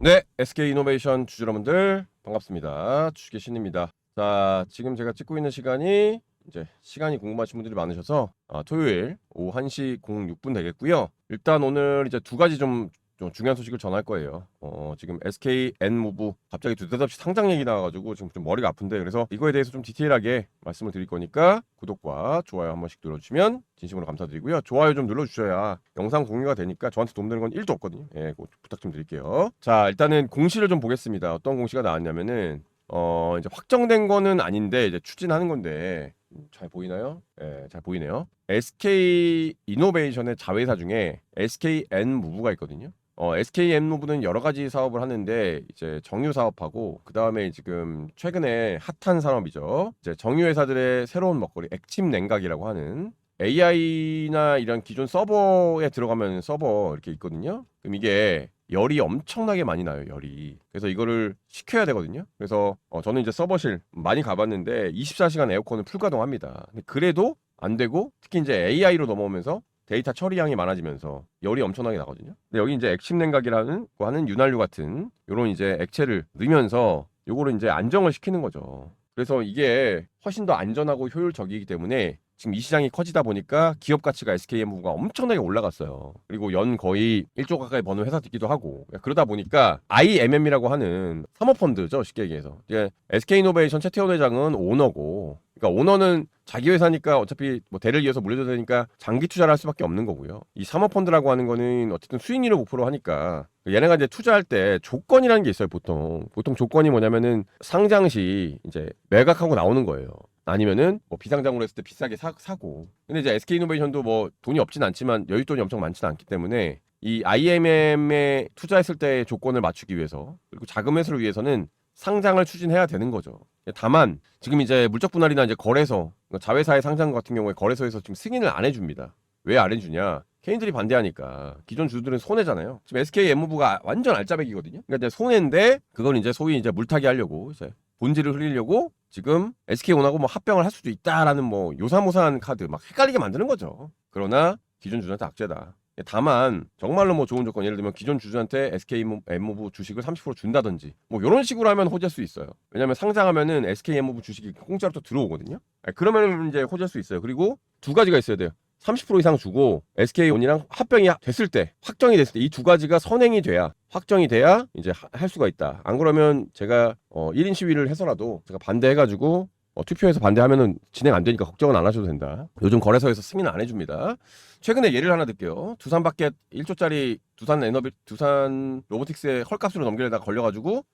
네, SK 이노베이션 주주 여러분들 반갑습니다. 주식의 신입니다. 자, 지금 제가 찍고 있는 시간이 이제 시간이 궁금하신 분들이 많으셔서 아, 토요일 오후 1시 06분 되겠고요. 일단 오늘 이제 두 가지 좀, 좀 중요한 소식을 전할 거예요. 어, 지금 SK N무브 갑자기 느닷없이 상장 얘기 나와가지고 지금 좀 머리가 아픈데 그래서 이거에 대해서 좀 디테일하게 말씀을 드릴 거니까 구독과 좋아요 한 번씩 눌러주시면 진심으로 감사드리고요. 좋아요 좀 눌러주셔야 영상 공유가 되니까 저한테 도움되는 건 1도 없거든요. 예, 부탁 좀 드릴게요. 자, 일단은 공시를 좀 보겠습니다. 어떤 공시가 나왔냐면은 어, 이제 확정된 거는 아닌데 이제 추진하는 건데 음, 잘 보이나요? 예, 잘 보이네요. SK 이노베이션의 자회사 중에 SK N무브가 있거든요. 어, SK N무브는 여러 가지 사업을 하는데 이제 정유 사업하고 그 다음에 지금 최근에 핫한 산업이죠. 이제 정유 회사들의 새로운 먹거리 액침 냉각이라고 하는 AI나 이런 기존 서버에 들어가면 서버 이렇게 있거든요. 그럼 이게 열이 엄청나게 많이 나요, 열이. 그래서 이거를 식혀야 되거든요. 그래서 어, 저는 이제 서버실 많이 가봤는데 24시간 에어컨을 풀가동합니다. 그래도 안 되고 특히 이제 AI로 넘어오면서 데이터 처리량이 많아지면서 열이 엄청나게 나거든요. 근데 여기 이제 액침 냉각이라는 거 하는 윤활유 같은 요런 이제 액체를 넣으면서 요거를 이제 안정을 시키는 거죠. 그래서 이게 훨씬 더 안전하고 효율적이기 때문에 지금 이 시장이 커지다 보니까 기업 가치가 SKM가 엄청나게 올라갔어요. 그리고 연 거의 1조 가까이 버는 회사이기도 하고 그러다 보니까 IMM이라고 하는 사모펀드죠 쉽게 얘기해서 이제 SK이노베이션 최태원 회장은 오너고 그러니까 오너는 자기 회사니까 어차피 뭐 대를 이어서 물려줘야 되니까 장기 투자를 할 수밖에 없는 거고요. 이 사모펀드라고 하는 거는 어쨌든 수익률을 목표로 하니까 얘네가 이제 투자할 때 조건이라는 게 있어요 보통 보통 조건이 뭐냐면은 상장 시 이제 매각하고 나오는 거예요. 아니면은 뭐 비상장으로 했을 때 비싸게 사, 사고. 근데 이제 SK이노베이션도 뭐 돈이 없진 않지만 여윳돈이 엄청 많지는 않기 때문에 이 IMM에 투자했을 때의 조건을 맞추기 위해서 그리고 자금 회수를 위해서는 상장을 추진해야 되는 거죠. 다만 지금 이제 물적 분할이나 이제 거래소 그러니까 자회사의 상장 같은 경우에 거래소에서 지금 승인을 안 해줍니다. 왜 안 해주냐? 개인들이 반대하니까 기존 주주들은 손해잖아요. 지금 SK 엠무부가 완전 알짜배기거든요. 그러니까 이제 손해인데 그걸 이제 소위 이제 물타기 하려고 이제 본질을 흘리려고 지금 SK 원하고 뭐 합병을 할 수도 있다라는 뭐 요사모사한 카드 막 헷갈리게 만드는 거죠. 그러나 기존 주주한테 악재다. 다만 정말로 뭐 좋은 조건 예를 들면 기존 주주한테 SK 엠무부 주식을 30% 준다든지 뭐 이런 식으로 하면 호재할 수 있어요. 왜냐하면 상장하면은 SK 엠무부 주식이 공짜로 또 들어오거든요. 그러면 이제 호재할 수 있어요. 그리고 두 가지가 있어야 돼요. 30% 이상 주고 SK온이랑 합병이 됐을 때 확정이 됐을 때 이 두 가지가 선행이 돼야 확정이 돼야 이제 하- 할 수가 있다. 안 그러면 제가 어 1인 시위를 해서라도 제가 반대해가지고 어, 투표해서 반대하면은 진행 안 되니까 걱정은 안 하셔도 된다. 요즘 거래소에서 승인을 안 해줍니다. 최근에 예를 하나 들게요. 두산밖에 1조짜리 두산 에너비 두산 로보틱스의 헐값으로 넘기려다가 걸려가지고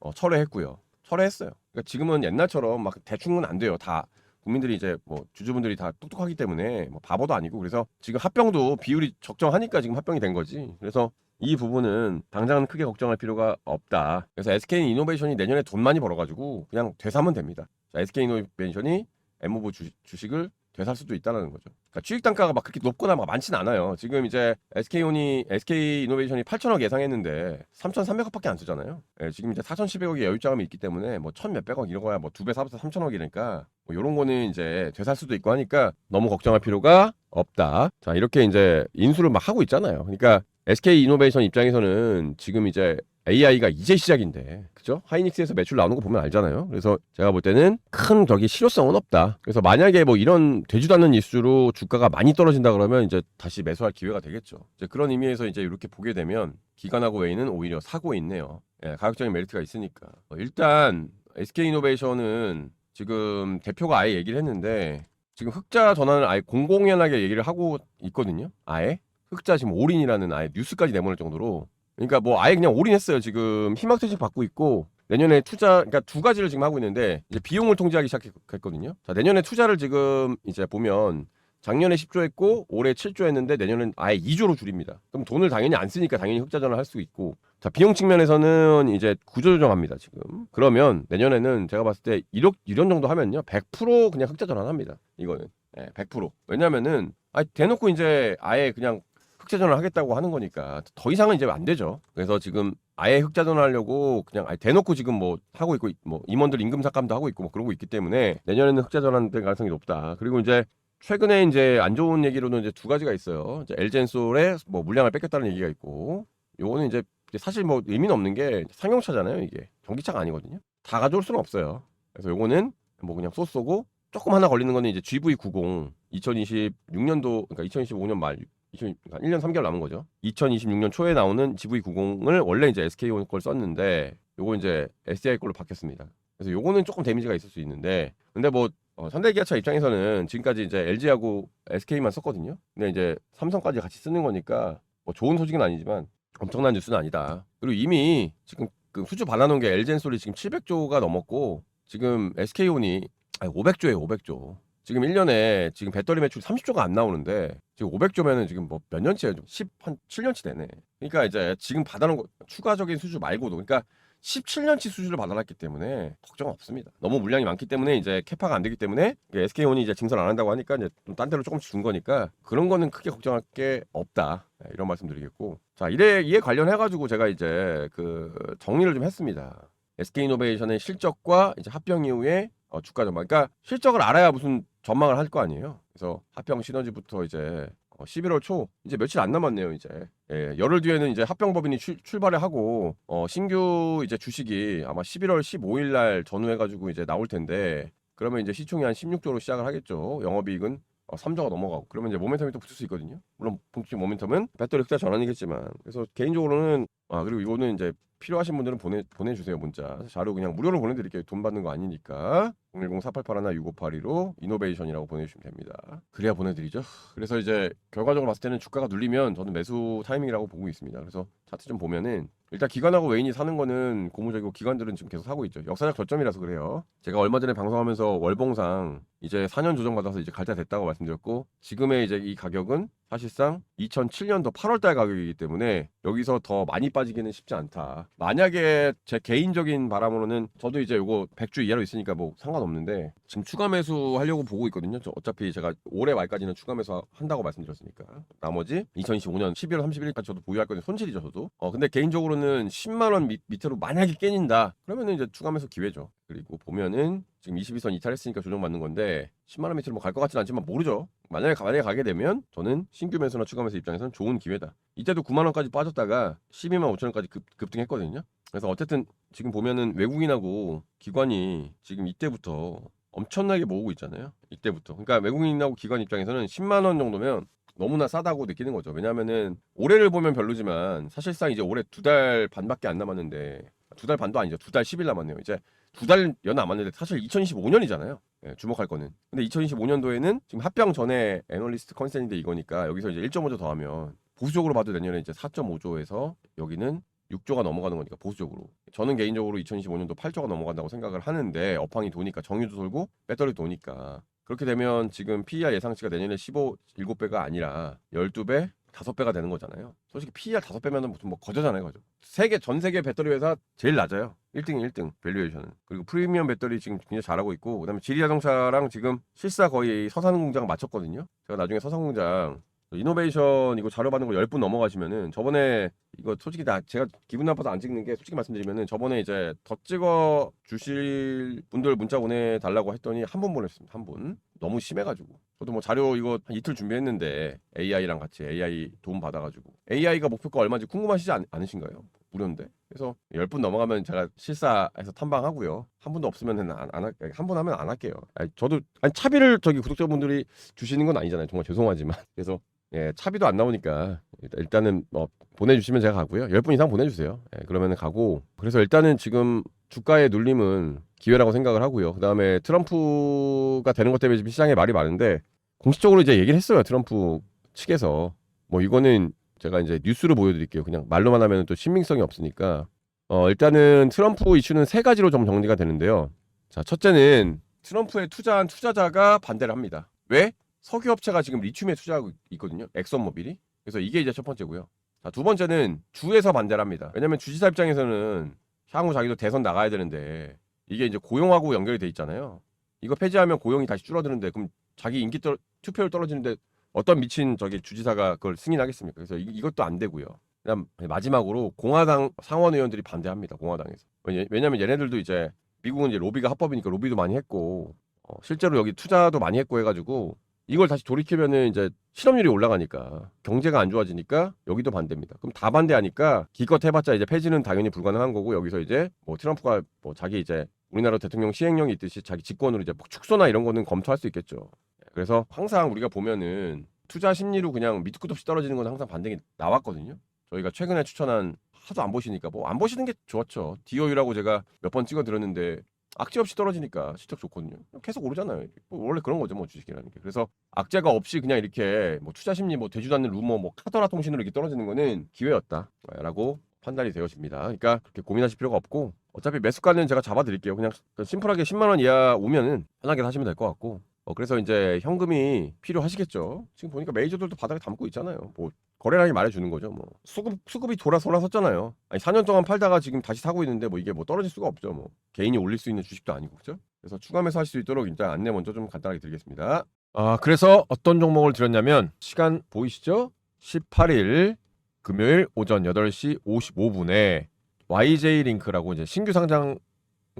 어, 철회했고요. 철회했어요. 그러니까 지금은 옛날처럼 막 대충은 안 돼요. 다 국민들이 이제 뭐 주주분들이 다 똑똑하기 때문에 뭐 바보도 아니고 그래서 지금 합병도 비율이 적정하니까 지금 합병이 된 거지. 그래서 이 부분은 당장은 크게 걱정할 필요가 없다. 그래서 SK 이노베이션이 내년에 돈 많이 벌어가지고 그냥 되사면 됩니다. 자, SK 이노베이션이 엠모브 주식을 되살 수도 있다는 거죠. 그러니까 취익 단가가 막 그렇게 높거나 막 많진 않아요. 지금 이제 SK온이 SK 이노베이션이 8천억 예상했는데 3,300억밖에 안 쓰잖아요. 예, 지금 이제 4,700억의 여유 자금이 있기 때문에 뭐1,000 몇백억 이런 거야 뭐 두 배 사서 3천억이니까 뭐 이런 거는 이제 되살 수도 있고 하니까 너무 걱정할 필요가 없다. 자 이렇게 이제 인수를 막 하고 있잖아요. 그러니까 SK 이노베이션 입장에서는 지금 이제 AI가 이제 시작인데, 그죠? 하이닉스에서 매출 나오는 거 보면 알잖아요. 그래서 제가 볼 때는 큰 저기 실효성은 없다. 그래서 만약에 뭐 이런 되지도 않는 이슈로 주가가 많이 떨어진다 그러면 이제 다시 매수할 기회가 되겠죠. 이제 그런 의미에서 이제 이렇게 보게 되면 기관하고 웨이는 오히려 사고 있네요. 예, 가격적인 메리트가 있으니까. 어, 일단 SK 이노베이션은 지금 대표가 아예 얘기를 했는데 지금 흑자 전환을 아예 공공연하게 얘기를 하고 있거든요. 아예 흑자 지금 올인이라는 아예 뉴스까지 내보낼 정도로 그러니까 뭐 아예 그냥 올인했어요. 지금 희망 퇴직 받고 있고 내년에 투자 그러니까 두 가지를 지금 하고 있는데 이제 비용을 통제하기 시작했거든요. 자 내년에 투자를 지금 이제 보면 작년에 10조 했고 올해 7조 했는데 내년엔 아예 2조로 줄입니다. 그럼 돈을 당연히 안 쓰니까 당연히 흑자 전환을 할수 있고 자 비용 측면에서는 이제 구조 조정합니다 지금. 그러면 내년에는 제가 봤을 때 1억 1원 정도 하면요 100% 그냥 흑자 전환합니다. 이거는 예, 100%. 왜냐면은 아 대놓고 이제 아예 그냥 흑자전을 하겠다고 하는 거니까 더 이상은 이제 안 되죠. 그래서 지금 아예 흑자전 하려고 그냥 아예 대놓고 지금 뭐 하고 있고 뭐 임원들 임금 삭감도 하고 있고 뭐 그러고 있기 때문에 내년에는 흑자전환 될 가능성이 높다. 그리고 이제 최근에 이제 안 좋은 얘기로는 이제 두 가지가 있어요. 이제 엘젠솔의 뭐 물량을 뺏겼다는 얘기가 있고 요거는 이제 사실 뭐 의미는 없는 게 상용차잖아요 이게 전기차가 아니거든요. 다 가져올 수는 없어요. 그래서 요거는 뭐 그냥 쏘쏘고 조금 하나 걸리는 거는 이제 GV90 2026년도 그러니까 2025년 말 2000, 그러니까 1년 3개월 남은 거죠. 2026년 초에 나오는 GV90을 원래 이제 SK온 걸 썼는데 요거 이제 SDI 걸로 바뀌었습니다. 그래서 요거는 조금 데미지가 있을 수 있는데 근데 뭐 어, 현대기아차 입장에서는 지금까지 이제 LG하고 SK만 썼거든요. 근데 이제 삼성까지 같이 쓰는 거니까 뭐 좋은 소식은 아니지만 엄청난 뉴스는 아니다. 그리고 이미 지금 그 수주 발라놓은 게 LG 엔솔이 지금 700조가 넘었고 지금 SK온이 아니 500조예요 500조. 지금 1년에 지금 배터리 매출 30조가 안 나오는데 지금 500조면은 지금 뭐 몇 년치예요? 10한 7년치 되네. 그러니까 이제 지금 받아놓은 거 추가적인 수주 말고도 그러니까 17년치 수주를 받아놨기 때문에 걱정 없습니다. 너무 물량이 많기 때문에 이제 캐파가 안 되기 때문에 SK온이 이제 증설 안 한다고 하니까 이제 좀 딴 데로 조금씩 준 거니까 그런 거는 크게 걱정할 게 없다. 네, 이런 말씀드리겠고 자 이래 이에 관련해 가지고 제가 이제 그 정리를 좀 했습니다. SK이노베이션의 실적과 이제 합병 이후에 어, 주가 전망. 그러니까 실적을 알아야 무슨 전망을 할 거 아니에요. 그래서 합병 시너지부터 이제 어, 11월 초 이제 며칠 안 남았네요. 이제 예, 열흘 뒤에는 이제 합병법인이 출, 출발을 하고 어, 신규 이제 주식이 아마 11월 15일 날 전후해가지고 이제 나올 텐데 그러면 이제 시총이 한 16조로 시작을 하겠죠. 영업이익은 어, 3조가 넘어가고 그러면 이제 모멘텀이 또 붙을 수 있거든요. 물론 본격 모멘텀은 배터리 흑자 전환이겠지만 그래서 개인적으로는 아 그리고 이거는 이제 필요하신 분들은 보내 보내주세요 문자. 자료 그냥 무료로 보내드릴게요. 돈 받는 거 아니니까. 010-4881-6582로 이노베이션이라고 보내주시면 됩니다. 그래야 보내드리죠. 그래서 이제 결과적으로 봤을 때는 주가가 눌리면 저는 매수 타이밍이라고 보고 있습니다. 그래서 차트 좀 보면은 일단 기관하고 외인이 사는 거는 고무적이고 기관들은 지금 계속 사고 있죠. 역사적 저점이라서 그래요. 제가 얼마 전에 방송하면서 월봉상 이제 4년 조정 받아서 이제 갈때 됐다고 말씀드렸고 지금의 이제 이 가격은 사실상 2007년도 8월달 가격이기 때문에 여기서 더 많이 빠지기는 쉽지 않다. 만약에 제 개인적인 바람으로는 저도 이제 요거 100주 이하로 있으니까 뭐 상관없는데 지금 추가 매수 하려고 보고 있거든요. 저 어차피 제가 올해 말까지는 추가 매수 한다고 말씀드렸으니까 나머지 2025년 11월 31일까지 저도 보유할 거는 손실이죠 저도. 어 근데 개인적으로는 10만 원 밑, 밑으로 만약에 깨진다 그러면은 이제 추가 매수 기회죠. 그리고 보면은 지금 22선 이탈 했으니까 조정받는 건데 10만 원 밑으로 뭐 갈 것 같지는 않지만 모르죠. 만약에 만약에 가게 되면 저는 신규 매수나 추가 매수 입장에서는 좋은 기회다. 이때도 9만 원까지 빠졌다가 12만 5천 원까지 급, 급등했거든요. 그래서 어쨌든 지금 보면은 외국인하고 기관이 지금 이때부터 엄청나게 모으고 있잖아요. 이때부터. 그러니까 외국인하고 기관 입장에서는 10만 원 정도면 너무나 싸다고 느끼는 거죠. 왜냐하면은 올해를 보면 별로지만 사실상 이제 올해 두 달 반밖에 안 남았는데 두 달 반도 아니죠. 두 달 10일 남았네요. 이제 두달연 남았는데 사실 2025년이잖아요. 예, 주목할 거는. 근데 2025년도에는 지금 합병 전에 애널리스트 컨센인데 이거니까 여기서 이제 1.5조 더하면 보수적으로 봐도 내년에 이제 4.5조에서 여기는 6조가 넘어가는 거니까 보수적으로. 저는 개인적으로 2025년도 8조가 넘어간다고 생각을 하는데 업황이 도니까 정유도 돌고 배터리 도니까 그렇게 되면 지금 PER 예상치가 내년에 15, 7배가 아니라 12배, 5배가 되는 거잖아요. 솔직히 PER 5배면 무슨 뭐 거저잖아요, 거저. 세계 전 세계 배터리 회사 제일 낮아요. 1등 1등 밸류에이션은. 그리고 프리미엄 배터리 지금 굉장히 잘하고 있고 그다음에 지리 자동차랑 지금 실사 거의 서산 공장 맞췄거든요. 제가 나중에 서산 공장 이노베이션 이거 자료 받는 거 10분 넘어가시면은 저번에 이거 솔직히 나 제가 기분 나빠서 안 찍는 게 솔직히 말씀드리면은 저번에 이제 더 찍어 주실 분들 문자 보내 달라고 했더니 한 분 보냈습니다. 한 분. 너무 심해 가지고. 저도 뭐 자료 이거 한 이틀 준비했는데 AI랑 같이 AI 도움 받아 가지고. AI가 목표가 얼마인지 궁금하시지 않, 않으신가요? 무료인데. 그래서 10분 넘어가면 제가 실사해서 탐방하고요. 한 분도 없으면은 안, 안 할, 한분 하면 안 할게요. 아니, 저도 아니 차비를 저기 구독자분들이 주시는 건 아니잖아요. 정말 죄송하지만. 그래서 예, 차비도 안 나오니까 일단- 일단은 뭐 보내주시면 제가 가고요. 10분 이상 보내주세요. 예, 그러면은 가고. 그래서 일단은 지금 주가의 눌림은 기회라고 생각을 하고요. 그 다음에 트럼프가 되는 것 때문에 지금 시장에 말이 많은데 공식적으로 이제 얘기를 했어요. 트럼프 측에서 뭐 이거는 제가 이제 뉴스로 보여드릴게요. 그냥 말로만 하면 또 신빙성이 없으니까. 어, 일단은 트럼프 이슈는 세 가지로 좀 정리가 되는데요. 자, 첫째는 트럼프에 투자한 투자자가 반대를 합니다. 왜? 석유 업체가 지금 리튬에 투자하고 있거든요. 엑선모빌이. 그래서 이게 이제 첫 번째고요. 자, 두 번째는 주에서 반대를 합니다. 왜냐면 주지사 입장에서는 향후 자기도 대선 나가야 되는데 이게 이제 고용하고 연결이 돼 있잖아요. 이거 폐지하면 고용이 다시 줄어드는데 그럼 자기 인기 떨 투표율 떨어지는데 어떤 미친 저기 주지사가 그걸 승인하겠습니까? 그래서 이, 이것도 안 되고요. 그다음 마지막으로 공화당 상원 의원들이 반대합니다. 공화당에서. 왜냐, 왜냐 면 얘네들도 이제 미국은 이제 로비가 합법이니까 로비도 많이 했고 어, 실제로 여기 투자도 많이 했고 해가지고 이걸 다시 돌이키면은 이제 실업률이 올라가니까 경제가 안 좋아지니까 여기도 반대입니다. 그럼 다 반대하니까 기껏 해봤자 이제 폐지는 당연히 불가능한 거고 여기서 이제 뭐 트럼프가 뭐 자기 이제 우리나라 대통령 시행령이 있듯이 자기 직권으로 이제 뭐 축소나 이런 거는 검토할 수 있겠죠. 그래서 항상 우리가 보면은 투자 심리로 그냥 밑도 끝도 없이 떨어지는 건 항상 반등이 나왔거든요. 저희가 최근에 추천한 하도 안 보시니까 뭐 안 보시는 게 좋았죠. DOU라고 제가 몇 번 찍어 드렸는데 악재 없이 떨어지니까 실적 좋거든요. 계속 오르잖아요. 뭐 원래 그런 거죠, 뭐 주식이라는 게. 그래서 악재가 없이 그냥 이렇게 뭐 투자 심리 뭐 않는 루머 뭐 카더라 통신으로 이렇게 떨어지는 거는 기회였다라고 판단이 되어집니다. 그러니까 그렇게 고민하실 필요가 없고 어차피 매수가는 제가 잡아드릴게요. 그냥 심플하게 10만 원 이하 오면은 편하게 사시면 될 것 같고. 어 그래서 이제 현금이 필요하시겠죠. 지금 보니까 메이저들도 바닥에 담고 있잖아요. 뭐 거래량이 말해주는 거죠. 뭐 수급 수급이 돌아 돌아섰잖아요. 아니 4년 동안 팔다가 지금 다시 사고 있는데 뭐 이게 뭐 떨어질 수가 없죠. 뭐 개인이 올릴 수 있는 주식도 아니고 그죠? 그래서 추가 매수 할 수 있도록 일단 안내 먼저 좀 간단하게 드리겠습니다. 아 그래서 어떤 종목을 드렸냐면 시간 보이시죠? 18일 금요일 오전 8시 55분에 YJ 링크라고 이제 신규 상장을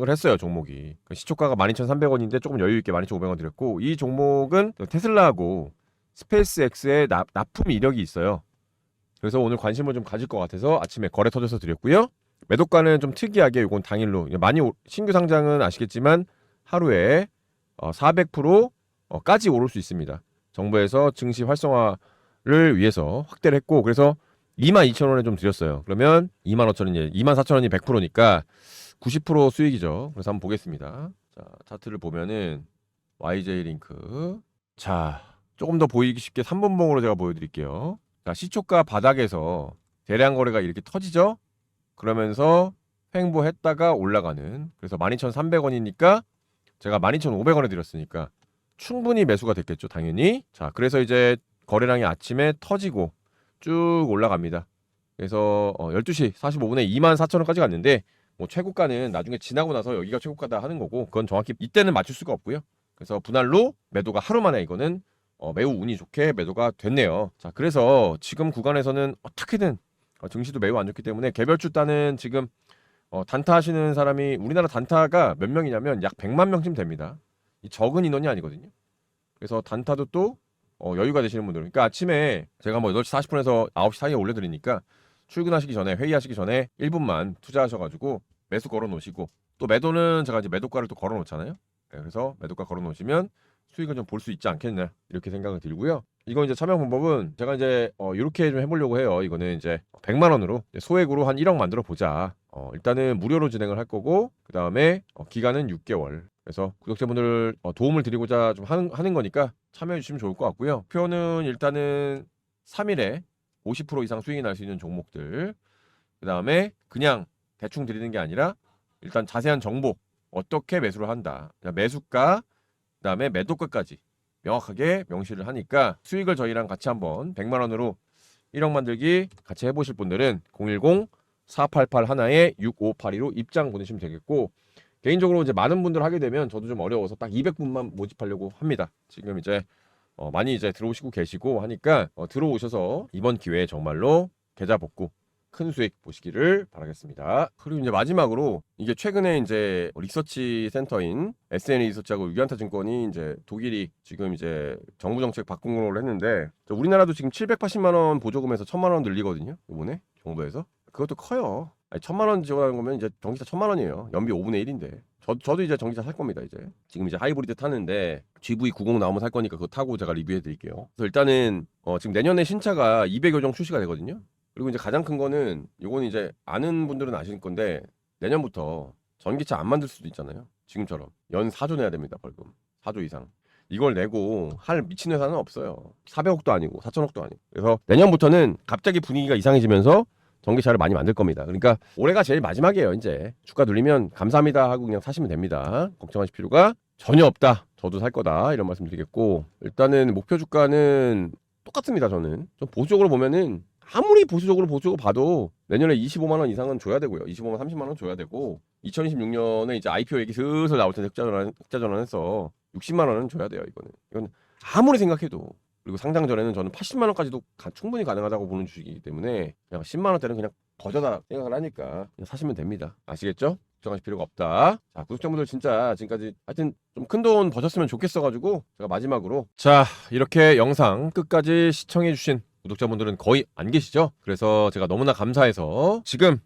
했어요 종목이 그 시초가가 12,300원인데 조금 여유 있게 12,500원 드렸고 이 종목은 테슬라하고 스페이스X의 납, 납품 이력이 있어요. 그래서 오늘 관심을 좀 가질 것 같아서 아침에 거래 터져서 드렸고요. 매도가는 좀 특이하게 이건 당일로 많이 오- 신규 상장은 아시겠지만 하루에 어, 400% 어, 까지 오를 수 있습니다. 정부에서 증시 활성화를 위해서 확대를 했고 그래서 22,000원에 좀 드렸어요. 그러면 25,000원이 24,000원이 100%니까 90% 수익이죠. 그래서 한번 보겠습니다. 자, 차트를 보면은 YJ 링크. 자, 조금 더 보이기 쉽게 3분봉으로 제가 보여드릴게요. 자, 시초가 바닥에서 대량 거래가 이렇게 터지죠? 그러면서 횡보했다가 올라가는. 그래서 12,300원이니까 제가 12,500원에 드렸으니까 충분히 매수가 됐겠죠, 당연히. 자, 그래서 이제 거래량이 아침에 터지고 쭉 올라갑니다. 그래서 어, 12시 45분에 24,000원까지 갔는데 뭐 최고가는 나중에 지나고 나서 여기가 최고가다 하는 거고 그건 정확히 이때는 맞출 수가 없고요. 그래서 분할로 매도가 하루 만에 이거는 어, 매우 운이 좋게 매도가 됐네요. 자, 그래서 지금 구간에서는 어떻게든 어, 증시도 매우 안 좋기 때문에 개별주 따는 지금 어, 단타 하시는 사람이 우리나라 단타가 몇 명이냐면 약 100만 명쯤 됩니다. 이 적은 인원이 아니거든요. 그래서 단타도 또 어, 여유가 되시는 분들. 그러니까 아침에 제가 뭐 8시 40분에서 9시 사이에 올려드리니까 출근하시기 전에 회의하시기 전에 1분만 투자하셔가지고 매수 걸어 놓으시고 또 매도는 제가 이제 매도가를 또 걸어 놓잖아요. 네, 그래서 매도가 걸어 놓으시면 수익을 좀 볼 수 있지 않겠냐 이렇게 생각이 들고요. 이거 이제 참여 방법은 제가 이제 어, 이렇게 좀 해보려고 해요. 이거는 이제 100만 원으로 소액으로 한 1억 만들어 보자. 어, 일단은 무료로 진행을 할 거고 그 다음에 어, 기간은 6개월. 그래서 구독자분들 어, 도움을 드리고자 좀 하는, 하는 거니까 참여해 주시면 좋을 것 같고요. 표는 일단은 3일에 50% 이상 수익이 날 수 있는 종목들. 그 다음에 그냥 대충 드리는 게 아니라 일단 자세한 정보 어떻게 매수를 한다. 그러니까 매수가 그 다음에 매도가까지 명확하게 명시를 하니까 수익을 저희랑 같이 한번 100만 원으로 1억 만들기 같이 해보실 분들은 010 488 하나에 6582로 입장 보내시면 되겠고 개인적으로 이제 많은 분들 하게 되면 저도 좀 어려워서 딱 200분만 모집하려고 합니다. 지금 이제 어, 많이 이제 들어오시고 계시고 하니까 어, 들어오셔서 이번 기회에 정말로 계좌 복구 큰 수익 보시기를 바라겠습니다. 그리고 이제 마지막으로 이게 최근에 이제 리서치 센터인 SN 리서치하고 유한타 증권이 이제 독일이 지금 이제 정부 정책 바꾼 걸로 했는데 저 우리나라도 지금 780만 원 보조금에서 1000만 원 늘리거든요. 이번에 정부에서 그것도 커요. 아니, 1000만 원 지원하는 거면 이제 전기차 1000만 원이에요. 연비 5분의 1인데. 저, 저도 이제 전기차 살 겁니다, 이제. 지금 이제 하이브리드 타는데 GV90 나오면 살 거니까 그거 타고 제가 리뷰해 드릴게요. 그래서 일단은 어, 지금 내년에 신차가 200여 종 출시가 되거든요. 그리고 이제 가장 큰 거는 이건 이제 아는 분들은 아실 건데 내년부터 전기차 안 만들 수도 있잖아요. 지금처럼 연 4조 내야 됩니다, 벌금. 4조 이상. 이걸 내고 할 미친 회사는 없어요. 400억도 아니고 4천억도 아니고. 그래서 내년부터는 갑자기 분위기가 이상해지면서 전기차를 많이 만들 겁니다. 그러니까 올해가 제일 마지막이에요, 이제. 주가 눌리면 감사합니다 하고 그냥 사시면 됩니다. 걱정하실 필요가 전혀 없다. 저도 살 거다. 이런 말씀 드리겠고 일단은 목표 주가는 똑같습니다, 저는. 좀 보수적으로 보면은 아무리 보수적으로 보수적으로 봐도 내년에 25만 원 이상은 줘야 되고요. 25만 30만 원 줘야 되고 2026년에 이제 IPO 얘기 슬슬 나올 텐데 흑자 전환 흑자 전환해서 60만 원은 줘야 돼요. 이거는 이건 아무리 생각해도 그리고 상장 전에는 저는 80만 원까지도 가- 충분히 가능하다고 보는 주식이기 때문에 그냥 10만 원대는 그냥 거저다 생각을 하니까 그냥 사시면 됩니다. 아시겠죠? 걱정하실 필요가 없다. 자, 구독자분들 진짜 지금까지 하여튼 좀 큰 돈 버셨으면 좋겠어가지고 제가 마지막으로 자 이렇게 영상 끝까지 시청해주신 구독자분들은 거의 안 계시죠? 그래서 제가 너무나 감사해서 지금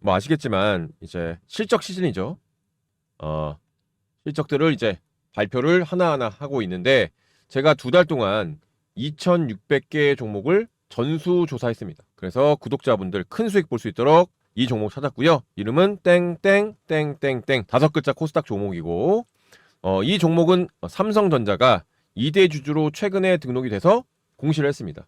뭐 아시겠지만 이제 실적 시즌이죠. 어 실적들을 이제 발표를 하나하나 하고 있는데 제가 두 달 동안 2,600개의 종목을 전수 조사했습니다. 그래서 구독자분들 큰 수익 볼 수 있도록 이 종목 찾았고요. 이름은 땡땡땡땡땡 다섯 글자 코스닥 종목이고 어, 이 종목은 삼성전자가 2대 주주로 최근에 등록이 돼서 공시를 했습니다.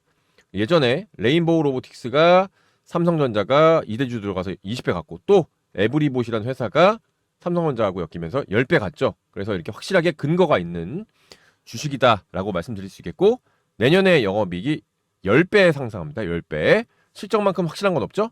예전에 레인보우 로보틱스가 삼성전자가 2대 주주 들어가서 20배 갔고 또 에브리봇이라는 회사가 삼성전자하고 엮이면서 10배 갔죠. 그래서 이렇게 확실하게 근거가 있는 주식이다라고 말씀드릴 수 있겠고 내년에 영업이익이 10배 상승합니다. 10배. 실적만큼 확실한 건 없죠.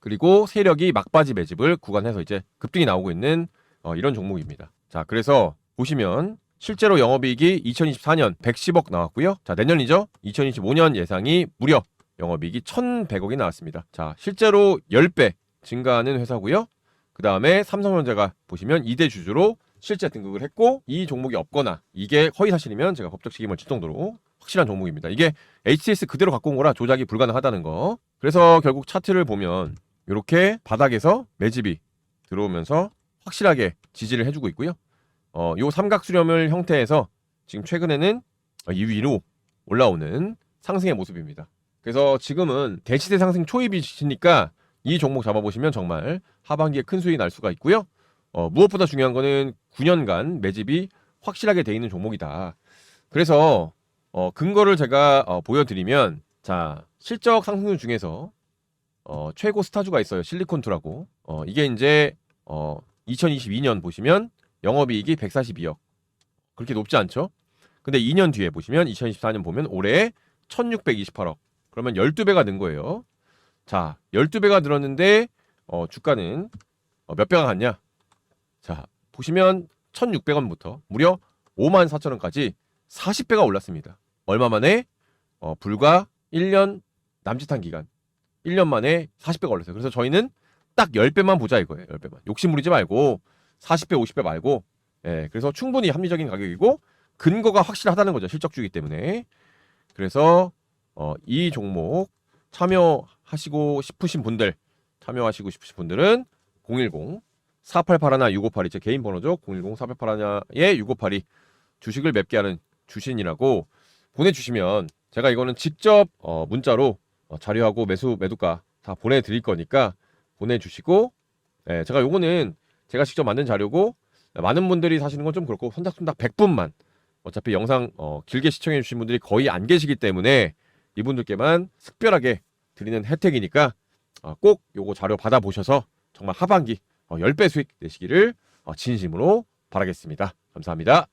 그리고 세력이 막바지 매집을 구간해서 이제 급등이 나오고 있는 어, 이런 종목입니다. 자, 그래서 보시면 실제로 영업이익이 2024년 110억 나왔고요. 자, 내년이죠. 2025년 예상이 무려 영업이익이 1,100억이 나왔습니다. 자, 실제로 10배 증가하는 회사고요. 그 다음에 삼성전자가 보시면 2대 주주로 실제 등극을 했고 이 종목이 없거나 이게 허위 사실이면 제가 법적 책임을 질 정도로 확실한 종목입니다. 이게 HTS 그대로 갖고 온 거라 조작이 불가능하다는 거. 그래서 결국 차트를 보면 이렇게 바닥에서 매집이 들어오면서 확실하게 지지를 해주고 있고요. 어, 요 삼각 수렴을 형태에서 지금 최근에는 이 위로 올라오는 상승의 모습입니다. 그래서 지금은 대시대 상승 초입이시니까 이 종목 잡아보시면 정말 하반기에 큰 수익이 날 수가 있고요. 어, 무엇보다 중요한 거는 9년간 매집이 확실하게 돼 있는 종목이다. 그래서 어, 근거를 제가 어, 보여드리면 자 실적 상승률 중에서 어, 최고 스타주가 있어요. 실리콘투라고. 어, 이게 이제 어, 2022년 보시면 영업이익이 142억. 그렇게 높지 않죠? 근데 2년 뒤에 보시면 2024년 보면 올해 1628억. 그러면 12배가 는 거예요. 자, 12배가 늘었는데 어, 주가는 어, 몇 배가 갔냐? 자, 보시면 1,600원부터 무려 5만 4천 원까지 40배가 올랐습니다. 얼마 만에? 어, 불과 1년 남짓한 기간. 1년 만에 40배가 올랐어요. 그래서 저희는 딱 10배만 보자 이거예요. 10배만. 욕심 부리지 말고 40배, 50배 말고 예, 그래서 충분히 합리적인 가격이고 근거가 확실하다는 거죠. 실적주기 때문에. 그래서 어, 이 종목 참여하시고 싶으신 분들 참여하시고 싶으신 분들은 010 4881 6582제 개인 번호죠. 010 4881에 6582 주식을 맵게 하는 주신이라고 보내주시면 제가 이거는 직접 어, 문자로 어, 자료하고 매수 매도가 다 보내드릴 거니까 보내주시고 예, 제가 요거는 제가 직접 만든 자료고 많은 분들이 사시는 건 좀 그렇고 선착순닥 100분만 어차피 영상 어, 길게 시청해 주신 분들이 거의 안 계시기 때문에 이분들께만 특별하게 드리는 혜택이니까 어, 꼭 요거 자료 받아보셔서 정말 하반기 어, 10배 수익 내시기를 어, 진심으로 바라겠습니다. 감사합니다.